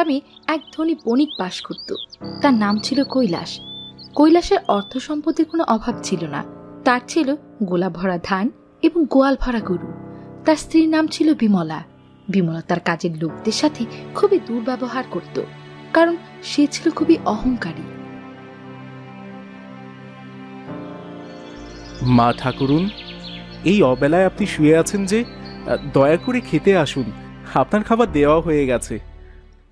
গ্রামে এক ধনী বণিক বাস করত। তার নাম ছিল কৈলাস। কৈলাসের অর্থ সম্পত্তির কোনো অভাব ছিল না। তার ছিল গোলা ভরা ধান এবং গোয়াল ভরা গরু। তার স্ত্রীর নাম ছিল বিমলা। বিমলা তার কাজের লোকদের সাথে খুবই দুর্ব্যবহার করত, কারণ সে ছিল খুবই অহংকারী। মা ঠাকুরুন, এই অবেলায় আপনি শুয়ে আছেন যে দয়া করে খেতে আসুন। আপনার খাবার দেওয়া হয়ে গেছে।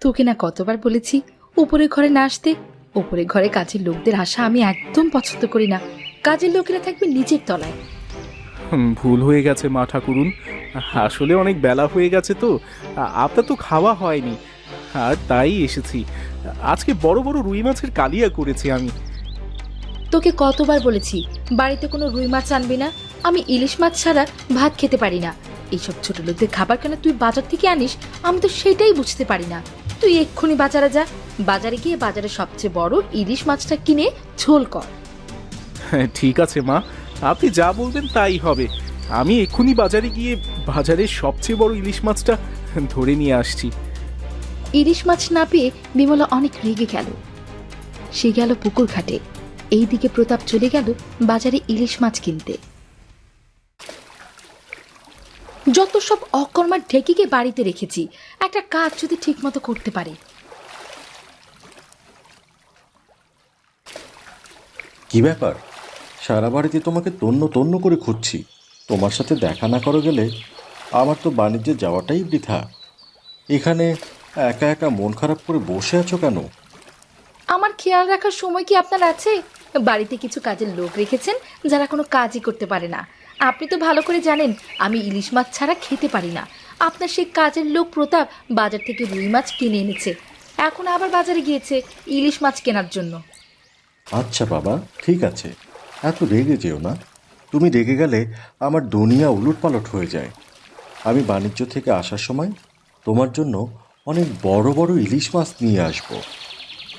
তোকে না কতবার বলেছি উপরের ঘরে না আসতে উপরের ঘরে কাজের লোকদের আসা আমি একদম পছন্দ করি না। কাজের লোকেরা থাকবে নিচের তলায়। ভুল হয়ে গেছে মা ঠাকুরুন। আসলে অনেক বেলা হয়ে গেছে তো। আপনার তো খাওয়া হয়নি। আর তাই এসেছি। আজকে বড় বড় রুই মাছের কালিয়া করেছি আমি। তোকে কতবার বলেছি বাড়িতে কোনো রুই মাছ আনবি না? আমি ইলিশ মাছ ছাড়া ভাত খেতে পারি না। এইসব ছোট লোকদের খাবার কেন তুই বাজার থেকে আনিস? আমি তো সেটাই বুঝতে পারি না। তুই এক্ষুনি বাজারে যা। বাজারে গিয়ে বাজারে সবচেয়ে বড় ইলিশ মাছটা কিনে ঝোল কর। হ্যাঁ, ঠিক আছে মা। আপনি যা বলবেন তাই হবে। আমি এক্ষুনি বাজারে গিয়ে বাজারের সবচেয়ে বড় ইলিশ মাছটা ধরে নিয়ে আসছি। ইলিশ মাছ না পেয়ে বিমলা অনেক রেগে গেল। সে গেল পুকুর ঘাটে। এইদিকে প্রতাপ চলে গেল বাজারে ইলিশ মাছ কিনতে। যত সব অকর্মার ঢেকিকে বাড়িতে রেখেছি একটা কাজ যদি ঠিকমতো করতে পারে। কি ব্যাপার? সারা বাড়িতে তোমাকে তন্ন তন্ন করে খুঁজছি। তোমার সাথে দেখা না করো গেলে আমার তো বাণিজ্যে যাওয়াটাই বৃথা। এখানে একা একা মন খারাপ করে বসে আছো কেন? আমার খেয়াল রাখার সময় কি আপনার আছে? বাড়িতে কিছু কাজের লোক রেখেছেন যারা কোনো কাজই করতে পারে না। আপনি তো ভালো করে জানেন আমি ইলিশ মাছ ছাড়া খেতে পারি না। আপনার সেই কাজের লোক প্রতাপ বাজার থেকে রুই মাছ কিনে এনেছে। এখন আবার বাজারে গিয়েছে ইলিশ মাছ কেনার জন্য। আচ্ছা বাবা ঠিক আছে। এত রেগে যেও না। তুমি রেগে গেলে আমার দুনিয়া উলটপালট হয়ে যায়। আমি বাণিজ্য থেকে আসার সময় তোমার জন্য অনেক বড় বড় ইলিশ মাছ নিয়ে আসব।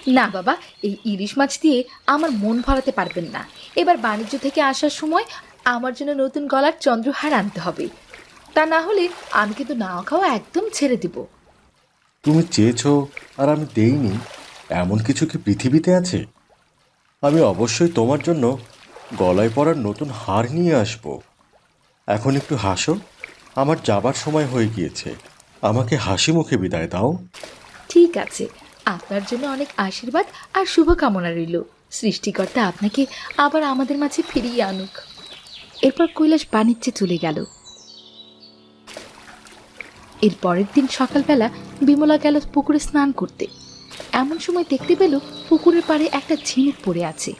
না বাবা এই ইলিশ মাছ দিয়ে আমার মন ভরাতে পারবেন না। এবার বাণিজ্য থেকে আসার সময় আমার জন্য নতুন গলার চন্দ্রহার আনতে হবে। তা না হলে আমি কিন্তু না খাওয়া একদম ছেড়ে দিব। তুমি চেয়েছো আর আমি দেইনি। এমন কিছু কি পৃথিবীতে আছে? আমি অবশ্যই তোমার জন্য গলায় পরার নতুন হার নিয়ে আসব। এখন একটু হাসো। আমার যাবার সময় হয়ে গিয়েছে। আমাকে হাসি মুখে বিদায় দাও। ঠিক আছে। আপনার জন্য অনেক আশীর্বাদ আর শুভকামনা রইল। সৃষ্টিকর্তা আপনাকে আবার আমাদের মাঝে ফিরিয়ে আনুক। এরপর কৈলাস বাণিজ্যে চলে গেল। এর পরের দিন সকালবেলা বিমলা গেল পুকুরে স্নান করতে। এমন সময় দেখতে পেল পুকুরের পাড়ে একটা ঝিনুক পড়ে আছে।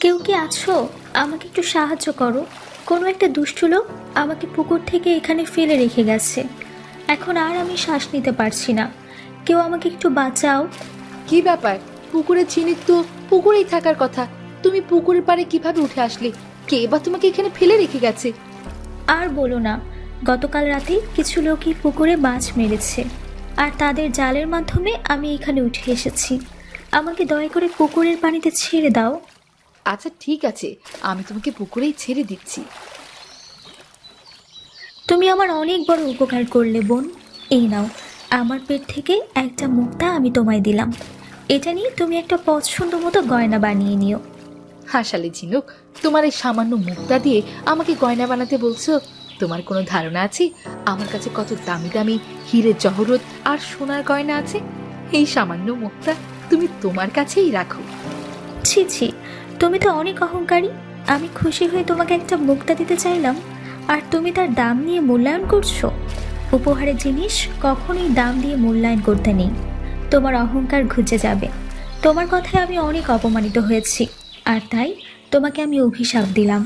কেউ কি আছো? আমাকে একটু সাহায্য করো। কোনো একটা দুষ্টু লোক আমাকে পুকুর থেকে এখানে ফেলে রেখে গেছে। এখন আর আমি শ্বাস নিতে পারছি না। কেউ আমাকে একটু বাঁচাও। কি ব্যাপার? পুকুরের ঝিনুক তো পুকুরেই থাকার কথা। তুমি পুকুরের পাড়ে কীভাবে উঠে আসলে? কে বা তোমাকে এখানে ফেলে রেখে গেছে। আর বলো না গতকাল রাতে কিছু লোকই পুকুরে মাছ মেরেছে। আর তাদের জালের মাধ্যমে আমি এখানে উঠে এসেছি। আমাকে দয়া করে পুকুরের পানিতে ছেড়ে দাও। আচ্ছা ঠিক আছে। আমি তোমাকে পুকুরেই ছেড়ে দিচ্ছি। তুমি আমার অনেক বড় উপকার করলে বোন। এই নাও আমার পেট থেকে একটা মুক্তা আমি তোমায় দিলাম। এটা নিয়ে তুমি একটা পছন্দ মতো গয়না বানিয়ে নিও। হাসালে ঝিনুক, তোমার এই সামান্য মুক্তা দিয়ে আমাকে গয়না বানাতে বলছো? তোমার কোনো ধারণা আছে? আমার কাছে কত দামি দামি হিরের জহরত আর সোনার গয়না আছে? এই সামান্য মুক্তা তুমি তোমার কাছেই রাখো। ছি ছি, তুমি তো অনেক অহংকারী। আমি খুশি হয়ে তোমাকে একটা মুক্তা দিতে চাইলাম। আর তুমি তার দাম নিয়ে মূল্যায়ন করছ? উপহারের জিনিস কখনোই দাম দিয়ে মূল্যায়ন করতে নেই। তোমার অহংকার ঘুচে যাবে। তোমার কথায় আমি অনেক অপমানিত হয়েছি। আর তাই তোমাকে আমি অভিশাপ দিলাম।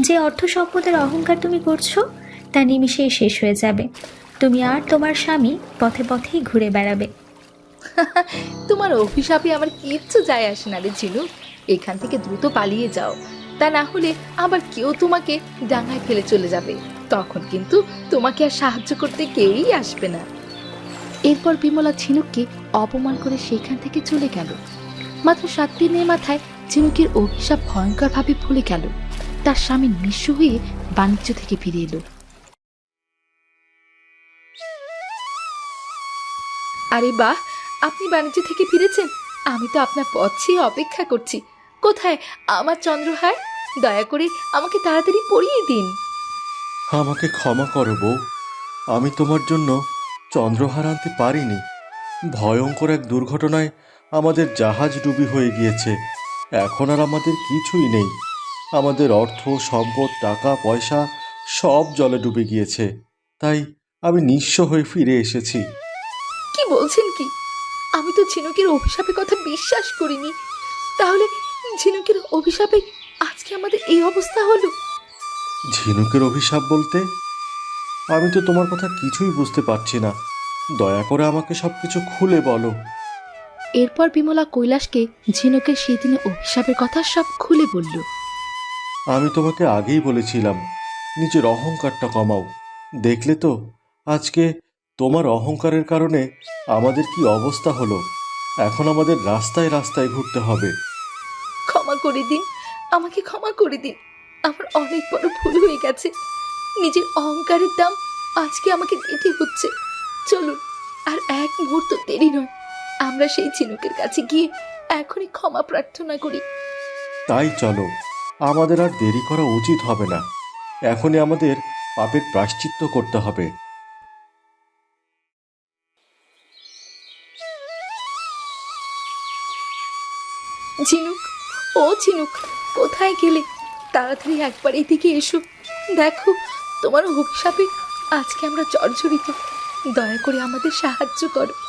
যে অর্থ সম্পদের অহংকার তুমি করছ, তা নিমিষেই শেষ হয়ে যাবে। তুমি আর তোমার স্বামী পথে পথেই ঘুরে বেড়াবে। তোমার অভিশাপে আমার কিচ্ছু যায় আসে না রে ঝিনুক এখান থেকে দ্রুত পালিয়ে যাও। তা না হলে আবার কেউ তোমাকে ডাঙায় ফেলে চলে যাবে। তখন কিন্তু তোমাকে আর সাহায্য করতে কেউই আসবে না। এরপর বিমলা ঝিনুককে অপমান করে সেখান থেকে চলে গেল। মাত্র সাত দিনের মাথায় ঝিনুকের অভিশাপ ভয়ঙ্করভাবে ভুলে গেল তার স্বামী নিঃস্ব হয়ে বাণিজ্য থেকে ফিরে এলো। আরে বাহ আপনি বাণিজ্য থেকে ফিরেছেন? আমি তো আপনার পথ চেয়ে অপেক্ষা করছি। কোথায়? আমার চন্দ্রহার? দয়া করে আমাকে তাড়াতাড়ি পরিয়ে দিন। আমাকে ক্ষমা করো বউ। আমি তোমার জন্য চন্দ্রহার আনতে পারিনি। ভয়ঙ্কর এক দুর্ঘটনায় আমাদের জাহাজ ডুবি হয়ে গিয়েছে। এখন আর আমাদের কিছুই নেই। আমাদের অর্থ সম্পদ টাকা পয়সা সব জলে ডুবে গিয়েছে। তাই আমি নিঃস্ব হয়ে ফিরে এসেছি। কি বলছেন কি? আমি তো ঝিনুকের অভিশাপের কথা বিশ্বাস করিনি। তাহলে ঝিনুকের অভিশাপে আজকে আমাদের এই অবস্থা হলো? ঝিনুকের অভিশাপ বলতে আমি তো তোমার কথা কিছুই বুঝতে পারছি না। দয়া করে আমাকে সবকিছু খুলে বলো। এরপর বিমলা কৈলাসকে ঝিনুকের সেই দিনে অভিশাপের কথা সব খুলে বলল। আমি তোমাকে আগেই বলেছিলাম নিজের অহংকারটা কমাও। দেখলে তো আজকে তোমার অহংকারের কারণে আমাদের কি অবস্থা হলো? এখন আমাদের রাস্তায় রাস্তায় ঘুরতে হবে। ক্ষমা করে দিন আমাকে ক্ষমা করে দিন। আমার অনেক বড় ভুল হয়ে গেছে। নিজের অহংকারের দাম আজকে আমাকে দিতে হচ্ছে। চলুন আর এক মুহূর্ত দেরি নয়। আমরা সেই ঝিনুকের কাছে গিয়ে এখনই ক্ষমা প্রার্থনা করি। তাই চলো আমাদের আর দেরি করা উচিত হবে না। এখনই আমাদের পাপের প্রাশ্চিত্য করতে হবে। ঝিনুক ও ঝিনুক কোথায় গেলে? তাড়াতাড়ি একবার এদিকে এসো। দেখো তোমার অভিশাপে আজকে আমরা জর্জরিত। দয়া করে আমাদের সাহায্য করো।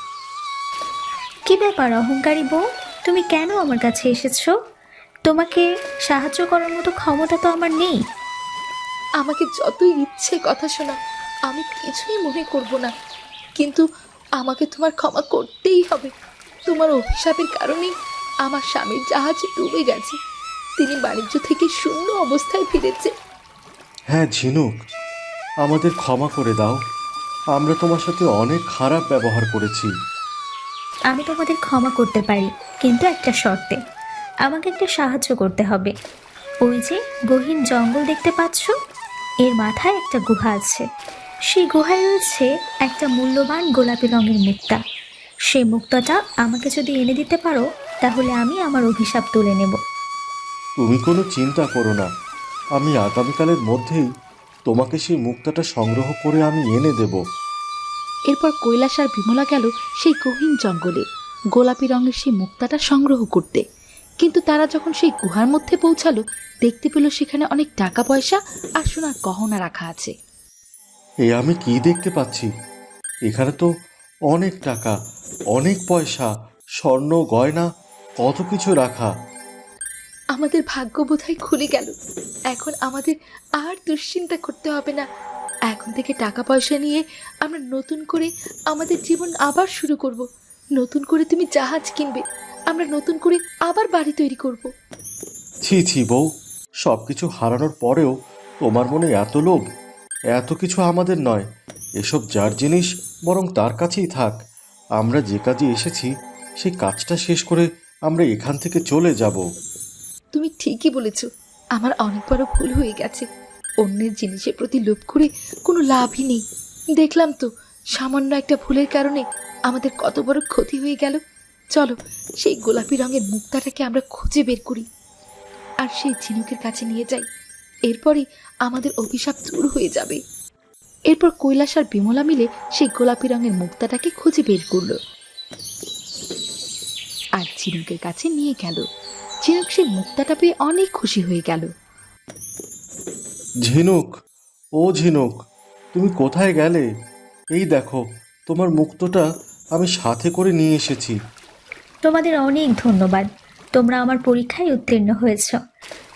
কি ব্যাপার অহংকারী বউ? তুমি কেন আমার কাছে এসেছ? তোমাকে সাহায্য করার মতো ক্ষমতা তো আমার নেই। আমাকে যতই ইচ্ছে কথা শোনা আমি কিছুই মনে করব না। কিন্তু আমাকে তোমার ক্ষমা করতেই হবে। তোমার অভিশাপের কারণেই আমার স্বামীর জাহাজ ডুবে গেছে। তিনি বাণিজ্য থেকে শূন্য অবস্থায় ফিরেছে। হ্যাঁ ঝিনুক আমাদের ক্ষমা করে দাও। আমরা তোমার সাথে অনেক খারাপ ব্যবহার করেছি। আমি তোমাদের ক্ষমা করতে পারি, কিন্তু একটা শর্তে। আমাকে একটা সাহায্য করতে হবে। ওই যে গহীন জঙ্গল দেখতে পাচ্ছ? এর মাথায় একটা গুহা আছে। সেই গুহায় রয়েছে একটা মূল্যবান গোলাপি রঙের মুক্তা। সেই মুক্তাটা আমাকে যদি এনে দিতে পারো, তাহলে আমি আমার অভিশাপ তুলে নেব। তুমি কোনো চিন্তা করো না। আমি আগামীকালের মধ্যেই তোমাকে সেই মুক্তাটা সংগ্রহ করে আমি এনে দেব। এরপর কৈলাস আর বিমলা গেল সেই গহীন জঙ্গলে। গোলাপি রঙের সেই মুক্তাটা সংগ্রহ করতে। কিন্তু তারা যখন সেই গুহার মধ্যে পৌঁছালো দেখতে পেল সেখানে অনেক টাকা পয়সা আর সোনার গহনা রাখা আছে। এ আমি কি দেখতে পাচ্ছি? এখানে তো অনেক টাকা অনেক পয়সা স্বর্ণ গয়না কত কিছু রাখা। আমাদের ভাগ্য বোধহয় খুলে গেল। এখন আমাদের আর দুশ্চিন্তা করতে হবে না। এখন থেকে টাকা পয়সা নিয়ে আমরা নতুন করে আমাদের জীবন আবার শুরু করব। নতুন করে তুমি জাহাজ কিনবে। আমরা নতুন করে আবার বাড়ি তৈরি করব। ছি ছি বউ। সব কিছু হারানোর পরেও তোমার মনে এত লোভ এত কিছু আমাদের নয়। এসব যার জিনিস বরং তার কাছেই থাক। আমরা যে কাজে এসেছি সেই কাজটা শেষ করে আমরা এখান থেকে চলে যাব। তুমি ঠিকই বলেছ। আমার অনেক বড় ভুল হয়ে গেছে। অন্যের জিনিসের প্রতি লোভ করে কোনো লাভই নেই। দেখলাম তো, সামান্য একটা ভুলের কারণে আমাদের কত বড় ক্ষতি হয়ে গেল। চলো, সেই গোলাপি রঙের মুক্তাটাকে আমরা খুঁজে বের করি। আর সেই ঝিনুকের কাছে নিয়ে যাই। এরপরই আমাদের অভিশাপ দূর হয়ে যাবে। এরপর কৈলাস আর বিমলা মিলে সেই গোলাপি রঙের মুক্তাটাকে খুঁজে বের করল। আর ঝিনুকের কাছে নিয়ে গেল। ঝিনুক সেই মুক্তাটা পেয়ে অনেক খুশি হয়ে গেল। ঝিনুক, ও ঝিনুক, তুমি কোথায় গেলে? এই দেখো, তোমার মুক্তটা আমি সাথে করে নিয়ে এসেছি। তোমাদের অনেক ধন্যবাদ। তোমরা আমার পরীক্ষায় উত্তীর্ণ হয়েছ।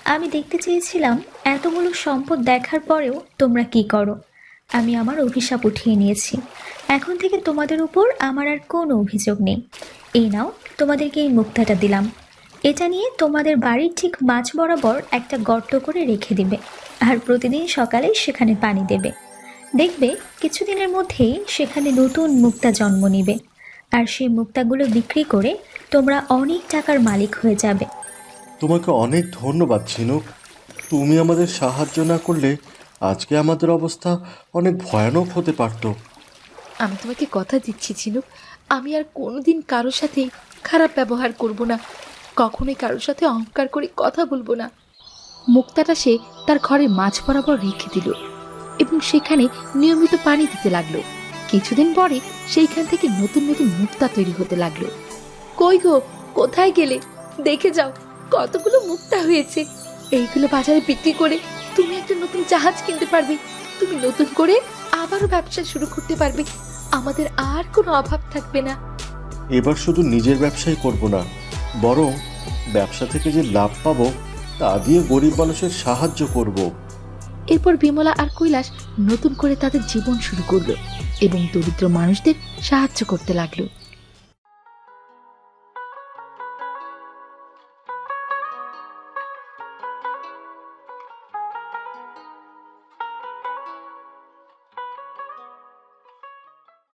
আমি দেখতে চেয়েছিলাম এতগুলো সম্পদ দেখার পরেও তোমরা কি করো। আমি আমার অভিশাপ উঠিয়ে নিয়েছি। এখন থেকে তোমাদের উপর আমার আর কোনো অভিযোগ নেই। এই নাও, তোমাদেরকে এই মুক্তাটা দিলাম। এটা নিয়ে তোমাদের বাড়ির ঠিক মাছ বরাবর একটা গর্ত করে রেখে দিবে। আর প্রতিদিন সকালে সেখানে পানি দেবে। দেখবে কিছুদিনের মধ্যেই সেখানে নতুন মুক্তা জন্ম নিবে। আর সেই মুক্তাগুলো বিক্রি করে তোমরা অনেক টাকার মালিক হয়ে যাবে। তোমাকে অনেক ধন্যবাদ ঝিনুক তুমি আমাদের সাহায্য না করলে আজকে আমাদের অবস্থা অনেক ভয়ানক হতে পারতো। আমি তোমাকে কথা দিচ্ছি ঝিনুক আমি আর কোনোদিন কারোর সাথে খারাপ ব্যবহার করব না। কখনোই কারোর সাথে অহংকার করে কথা বলব না। মুক্তাটা সে তার ঘরে মাছ বরাবর রেখে দিল এবং সেখানে নিয়মিত পানি দিতে লাগল। কিছুদিন পরে সেইখান থেকে নতুন নতুন মুক্তা তৈরি হতে লাগল। কই গো, কোথায় গেলে? দেখে যাও, কতগুলো মুক্তা হয়েছে। এইগুলো বাজারে বিক্রি করে তুমি একটা নতুন জাহাজ কিনতে পারবে। তুমি নতুন করে আবারও ব্যবসা শুরু করতে পারবে। আমাদের আর কোনো অভাব থাকবে না। এবার শুধু নিজের ব্যবসাই করব না বরং ব্যবসা থেকে যে লাভ পাবো, তা দিয়ে গরিব মানুষের সাহায্য করব। এরপর বিমলা আর কৈলাস নতুন করে তাদের জীবন শুরু করল এবং দরিদ্র মানুষদের সাহায্য করতে লাগল।